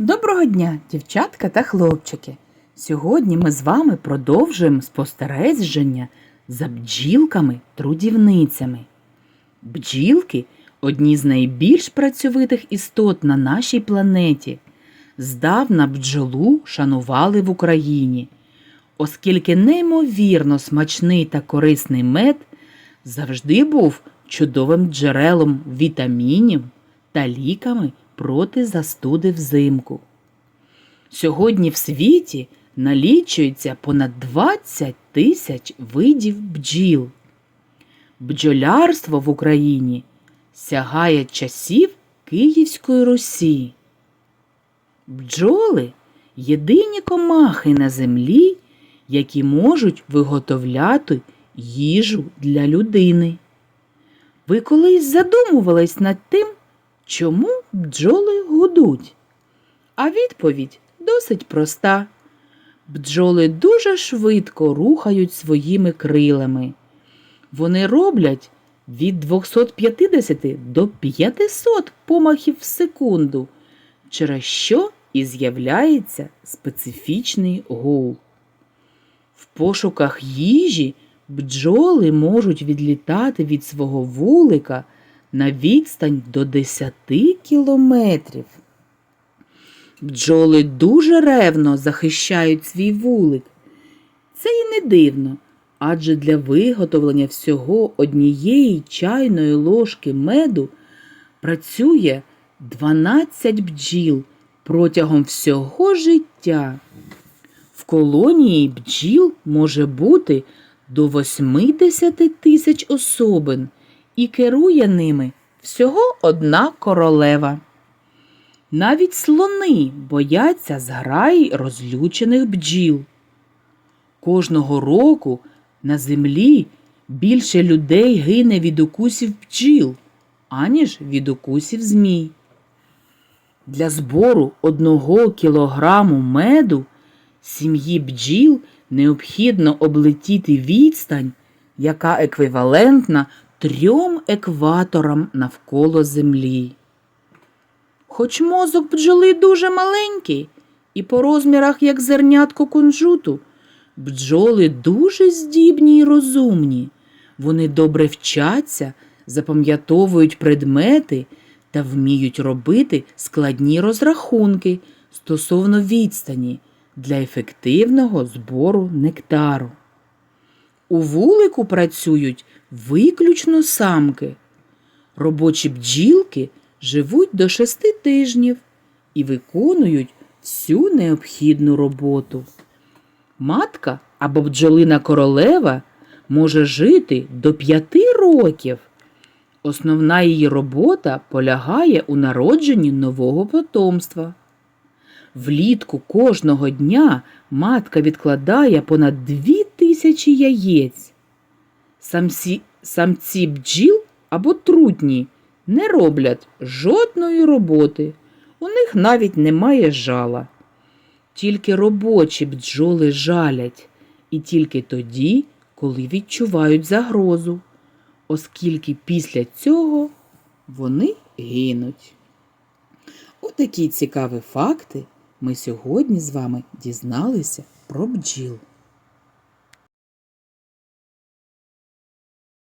Доброго дня, дівчатка та хлопчики! Сьогодні ми з вами продовжуємо спостереження за бджілками-трудівницями. Бджілки одні з найбільш працьовитих істот на нашій планеті. Здавна бджолу шанували в Україні, оскільки неймовірно смачний та корисний мед завжди був чудовим джерелом вітамінів та ліками проти застуди взимку. Сьогодні в світі налічується понад 20 тисяч видів бджіл. Бджолярство в Україні сягає часів Київської Русі. Бджоли єдині комахи на землі, які можуть виготовляти їжу для людини. Ви колись задумувались над тим, чому бджоли гудуть? А відповідь досить проста. Бджоли дуже швидко рухають своїми крилами. Вони роблять від 250 до 500 помахів в секунду, через що і з'являється специфічний гул. В пошуках їжі бджоли можуть відлітати від свого вулика на відстань до 10 кілометрів. Бджоли дуже ревно захищають свій вулик. Це і не дивно, адже для виготовлення всього однієї чайної ложки меду працює 12 бджіл протягом всього життя. В колонії бджіл може бути до 80 тисяч особин і керує ними всього одна королева. Навіть слони бояться зграї розлючених бджіл. Кожного року на землі більше людей гине від укусів бджіл, аніж від укусів змій. Для збору одного кілограму меду сім'ї бджіл необхідно облетіти відстань, яка еквівалентна трьом екваторам навколо землі. Хоч мозок бджоли дуже маленький і по розмірах як зернятко кунжуту, бджоли дуже здібні й розумні. Вони добре вчаться, запам'ятовують предмети та вміють робити складні розрахунки стосовно відстані для ефективного збору нектару. У вулику працюють виключно самки. Робочі бджілки живуть до шести тижнів і виконують всю необхідну роботу. Матка або бджолина королева може жити до п'яти років. Основна її робота полягає у народженні нового потомства. Влітку кожного дня матка відкладає понад дві тисячі яєць. Самці, самці бджіл або трутні не роблять жодної роботи, у них навіть немає жала. Тільки робочі бджоли жалять, і тільки тоді, коли відчувають загрозу, оскільки після цього вони гинуть. Отакі цікаві факти ми сьогодні з вами дізналися про бджіл.